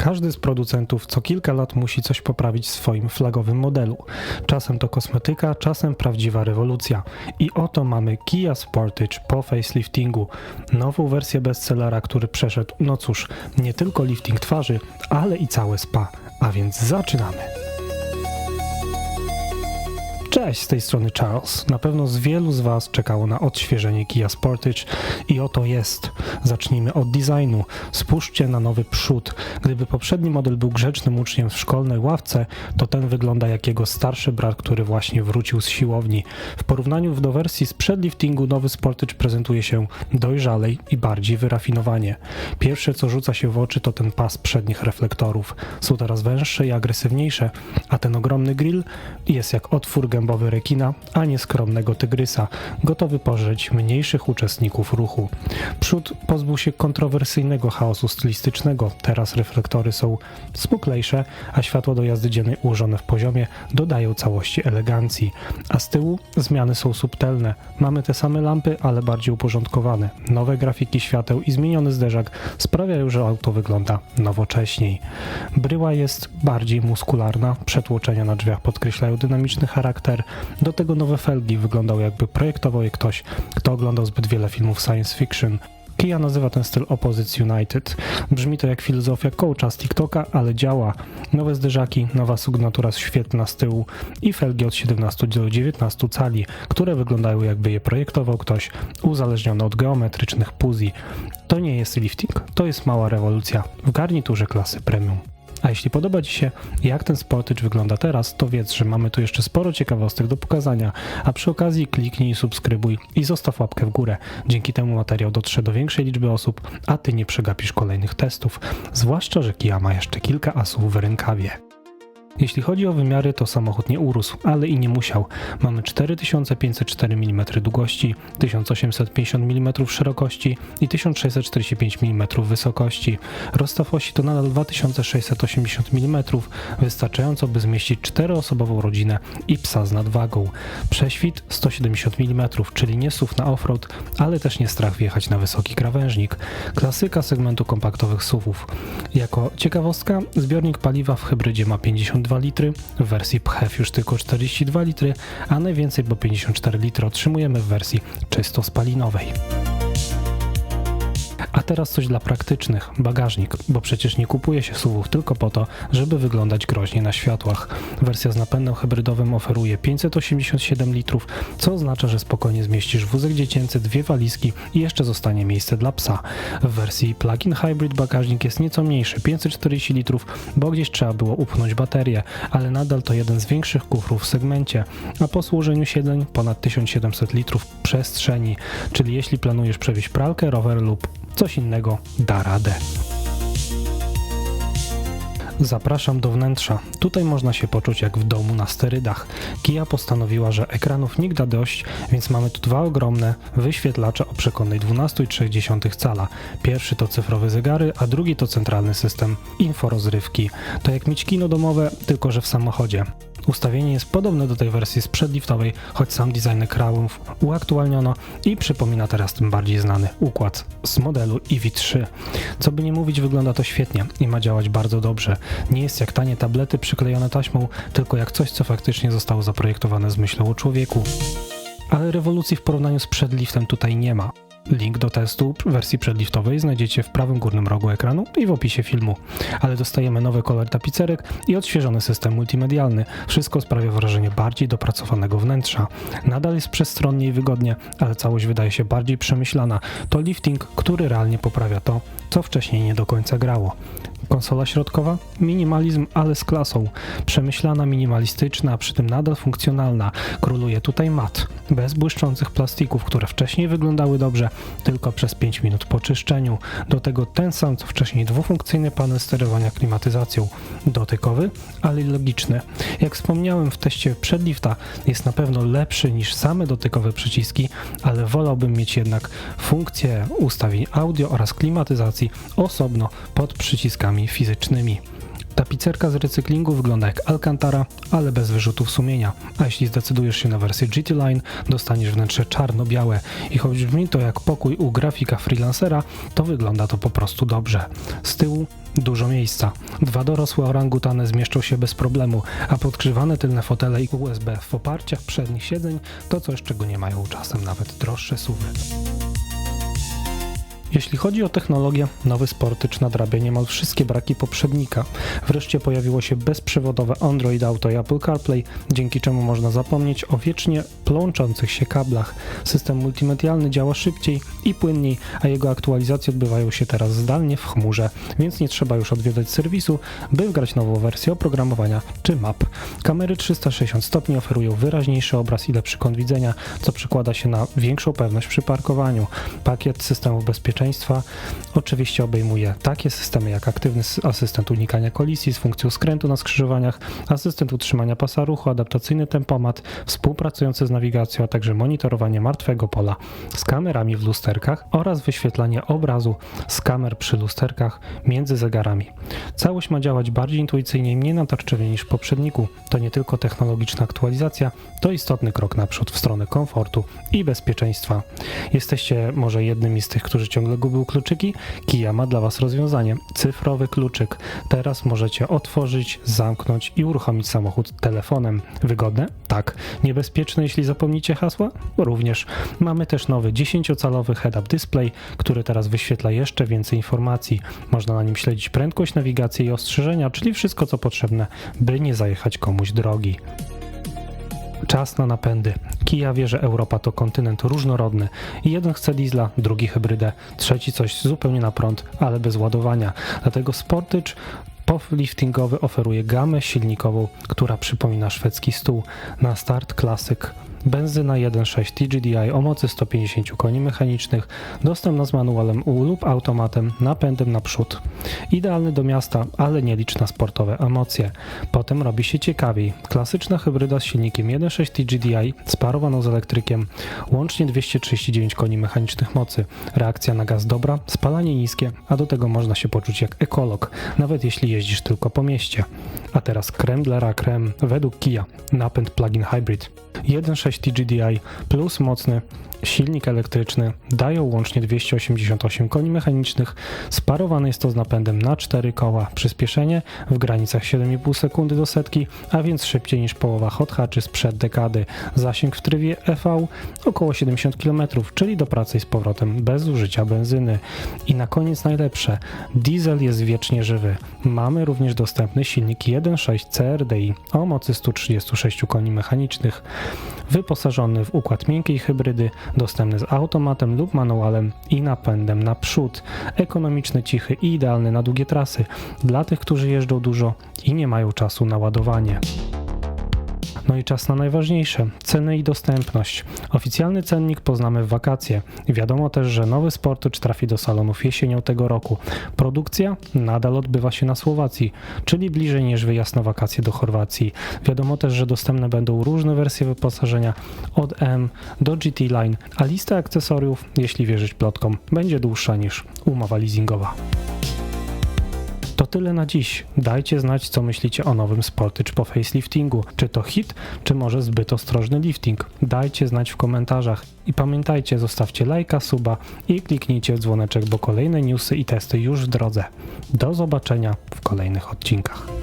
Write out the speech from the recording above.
Każdy z producentów co kilka lat musi coś poprawić w swoim flagowym modelu. Czasem to kosmetyka, czasem prawdziwa rewolucja. I oto mamy Kia Sportage po faceliftingu. Nową wersję bestsellera, który przeszedł, no cóż, nie tylko lifting twarzy, ale i całe spa. A więc zaczynamy. Cześć, z tej strony Charles. Na pewno z wielu z Was czekało na odświeżenie Kia Sportage i oto jest. Zacznijmy od designu. Spójrzcie na nowy przód. Gdyby poprzedni model był grzecznym uczniem w szkolnej ławce, to ten wygląda jak jego starszy brat, który właśnie wrócił z siłowni. W porównaniu do wersji sprzed liftingu nowy Sportage prezentuje się dojrzalej i bardziej wyrafinowanie. Pierwsze co rzuca się w oczy to ten pas przednich reflektorów. Są teraz węższe i agresywniejsze, a ten ogromny grill jest jak otwór gębowy rekina, a nie skromnego tygrysa, gotowy pożreć mniejszych uczestników ruchu. Przód pozbył się kontrowersyjnego chaosu stylistycznego. Teraz reflektory są smuklejsze, a światło do jazdy dziennej ułożone w poziomie dodają całości elegancji. A z tyłu zmiany są subtelne. Mamy te same lampy, ale bardziej uporządkowane. Nowe grafiki świateł i zmieniony zderzak sprawiają, że auto wygląda nowocześniej. Bryła jest bardziej muskularna, przetłoczenia na drzwiach podkreślają dynamiczny charakter, do tego nowe felgi wyglądał jakby projektował je ktoś, kto oglądał zbyt wiele filmów science fiction. Kia nazywa ten styl Opposites United. Brzmi to jak filozofia coacha z TikToka, ale działa. Nowe zderzaki, nowa sygnatura świetna z tyłu i felgi od 17 do 19 cali, które wyglądają jakby je projektował ktoś uzależniony od geometrycznych puzji. To nie jest lifting, to jest mała rewolucja w garniturze klasy premium. A jeśli podoba Ci się, jak ten Sportage wygląda teraz, to wiedz, że mamy tu jeszcze sporo ciekawostek do pokazania, a przy okazji kliknij subskrybuj i zostaw łapkę w górę. Dzięki temu materiał dotrze do większej liczby osób, a Ty nie przegapisz kolejnych testów, zwłaszcza, że Kia ma jeszcze kilka asów w rękawie. Jeśli chodzi o wymiary, to samochód nie urósł, ale i nie musiał. Mamy 4504 mm długości, 1850 mm szerokości i 1645 mm wysokości. Rozstaw osi to nadal 2680 mm, wystarczająco by zmieścić czteroosobową rodzinę i psa z nadwagą. Prześwit 170 mm, czyli nie SUV na offroad, ale też nie strach wjechać na wysoki krawężnik. Klasyka segmentu kompaktowych SUVów. Jako ciekawostka, zbiornik paliwa w hybrydzie ma 52 litry, w wersji PHEV już tylko 42 litry, a najwięcej, bo 54 litry otrzymujemy w wersji czysto spalinowej. Teraz coś dla praktycznych. Bagażnik, bo przecież nie kupuje się suwów tylko po to, żeby wyglądać groźnie na światłach. Wersja z napędem hybrydowym oferuje 587 litrów, co oznacza, że spokojnie zmieścisz wózek dziecięcy, dwie walizki i jeszcze zostanie miejsce dla psa. W wersji plug-in hybrid bagażnik jest nieco mniejszy, 540 litrów, bo gdzieś trzeba było upchnąć baterię, ale nadal to jeden z większych kufrów w segmencie. A po służeniu siedzeń ponad 1700 litrów przestrzeni, czyli jeśli planujesz przewieźć pralkę, rower lub coś innego da radę. Zapraszam do wnętrza. Tutaj można się poczuć jak w domu na sterydach. Kia postanowiła, że ekranów nigdy da dość, więc mamy tu dwa ogromne wyświetlacze o przekonnej 12,3 cala. Pierwszy to cyfrowe zegary, a drugi to centralny system inforozrywki. To jak mieć kino domowe, tylko że w samochodzie. Ustawienie jest podobne do tej wersji sprzedliftowej, choć sam design ekranów uaktualniono i przypomina teraz tym bardziej znany układ z modelu EV3. Co by nie mówić, wygląda to świetnie i ma działać bardzo dobrze. Nie jest jak tanie tablety przyklejone taśmą, tylko jak coś, co faktycznie zostało zaprojektowane z myślą o człowieku. Ale rewolucji w porównaniu z przedliftem tutaj nie ma. Link do testu wersji przedliftowej znajdziecie w prawym górnym rogu ekranu i w opisie filmu. Ale dostajemy nowy kolor tapicerek i odświeżony system multimedialny. Wszystko sprawia wrażenie bardziej dopracowanego wnętrza. Nadal jest przestronnie i wygodnie, ale całość wydaje się bardziej przemyślana. To lifting, który realnie poprawia to, co wcześniej nie do końca grało. Konsola środkowa? Minimalizm, ale z klasą. Przemyślana, minimalistyczna, przy tym nadal funkcjonalna. Króluje tutaj mat, bez błyszczących plastików, które wcześniej wyglądały dobrze, tylko przez 5 minut po czyszczeniu. Do tego ten sam co wcześniej dwufunkcyjny panel sterowania klimatyzacją. Dotykowy, ale logiczny. Jak wspomniałem w teście przedlifta, jest na pewno lepszy niż same dotykowe przyciski, ale wolałbym mieć jednak funkcję ustawień audio oraz klimatyzacji osobno pod przyciskami fizycznymi. Tapicerka z recyklingu wygląda jak Alcantara, ale bez wyrzutów sumienia. A jeśli zdecydujesz się na wersję GT Line, dostaniesz wnętrze czarno-białe. I choć brzmi to jak pokój u grafika freelancera, to wygląda to po prostu dobrze. Z tyłu Dużo miejsca. Dwa dorosłe orangutany zmieszczą się bez problemu, a podgrzewane tylne fotele i USB w oparciach przednich siedzeń to coś, czego nie mają czasem nawet droższe suwy. Jeśli chodzi o technologię, nowy Sportage nadrabia niemal wszystkie braki poprzednika. Wreszcie pojawiło się bezprzewodowe Android Auto i Apple CarPlay, dzięki czemu można zapomnieć o wiecznie plączących się kablach. System multimedialny działa szybciej i płynniej, a jego aktualizacje odbywają się teraz zdalnie w chmurze, więc nie trzeba już odwiedzać serwisu, by wgrać nową wersję oprogramowania czy map. Kamery 360 stopni oferują wyraźniejszy obraz i lepszy kąt widzenia, co przekłada się na większą pewność przy parkowaniu. Pakiet systemów bezpieczeństwa oczywiście obejmuje takie systemy jak aktywny asystent unikania kolizji z funkcją skrętu na skrzyżowaniach, asystent utrzymania pasa ruchu, adaptacyjny tempomat, współpracujący z nawigacją, a także monitorowanie martwego pola z kamerami w lusterkach oraz wyświetlanie obrazu z kamer przy lusterkach między zegarami. Całość ma działać bardziej intuicyjnie i mniej natarczywie niż w poprzedniku. To nie tylko technologiczna aktualizacja, to istotny krok naprzód w stronę komfortu i bezpieczeństwa. Jesteście może jednymi z tych, którzy ciągle gubił kluczyki? Kia ma dla Was rozwiązanie. Cyfrowy kluczyk. Teraz możecie otworzyć, zamknąć i uruchomić samochód telefonem. Wygodne? Tak. Niebezpieczne, jeśli zapomnicie hasła? Również. Mamy też nowy 10-calowy head-up display, który teraz wyświetla jeszcze więcej informacji. Można na nim śledzić prędkość, nawigację i ostrzeżenia, czyli wszystko co potrzebne, by nie zajechać komuś drogi. Czas na napędy. Kia wie, że Europa to kontynent różnorodny. Jeden chce diesla, drugi hybrydę, trzeci coś zupełnie na prąd, ale bez ładowania. Dlatego Sportage liftingowy oferuje gamę silnikową, która przypomina szwedzki stół. Na start klasyk benzyna 1.6 TGDI o mocy 150 koni mechanicznych, dostępna z manualem U lub automatem, napędem naprzód. Idealny do miasta, ale nieliczna sportowe emocje. Potem robi się ciekawiej. Klasyczna hybryda z silnikiem 1.6 TGDI sparowaną z elektrykiem, łącznie 239 koni mechanicznych mocy. Reakcja na gaz dobra, spalanie niskie, a do tego można się poczuć jak ekolog, nawet jeśli jeździsz tylko po mieście. A teraz krem dla według Kia, napęd plug-in hybrid. 1.6 TGDI plus mocny silnik elektryczny dają łącznie 288 koni mechanicznych. Sparowany jest to z napędem na 4 koła. Przyspieszenie w granicach 7,5 sekundy do setki, a więc szybciej niż połowa hot hatchy sprzed dekady. Zasięg w trybie EV około 70 km, czyli do pracy i z powrotem bez użycia benzyny. I na koniec najlepsze. Diesel jest wiecznie żywy. Mamy również dostępny silnik 1.6 CRDI o mocy 136 koni mechanicznych, wyposażony w układ miękkiej hybrydy, dostępny z automatem lub manualem i napędem na przód. Ekonomiczny, cichy i idealny na długie trasy dla tych, którzy jeżdżą dużo i nie mają czasu na ładowanie. No i czas na najważniejsze ceny i dostępność. Oficjalny cennik poznamy w wakacje. Wiadomo też, że nowy Sportage trafi do salonów jesienią tego roku. Produkcja nadal odbywa się na Słowacji, czyli bliżej niż wyjazd na wakacje do Chorwacji. Wiadomo też, że dostępne będą różne wersje wyposażenia od M do GT Line, a lista akcesoriów, jeśli wierzyć plotkom, będzie dłuższa niż umowa leasingowa. Tyle na dziś. Dajcie znać, co myślicie o nowym Sportage po faceliftingu. Czy to hit, czy może zbyt ostrożny lifting? Dajcie znać w komentarzach. I pamiętajcie, zostawcie lajka, suba i kliknijcie w dzwoneczek, bo kolejne newsy i testy już w drodze. Do zobaczenia w kolejnych odcinkach.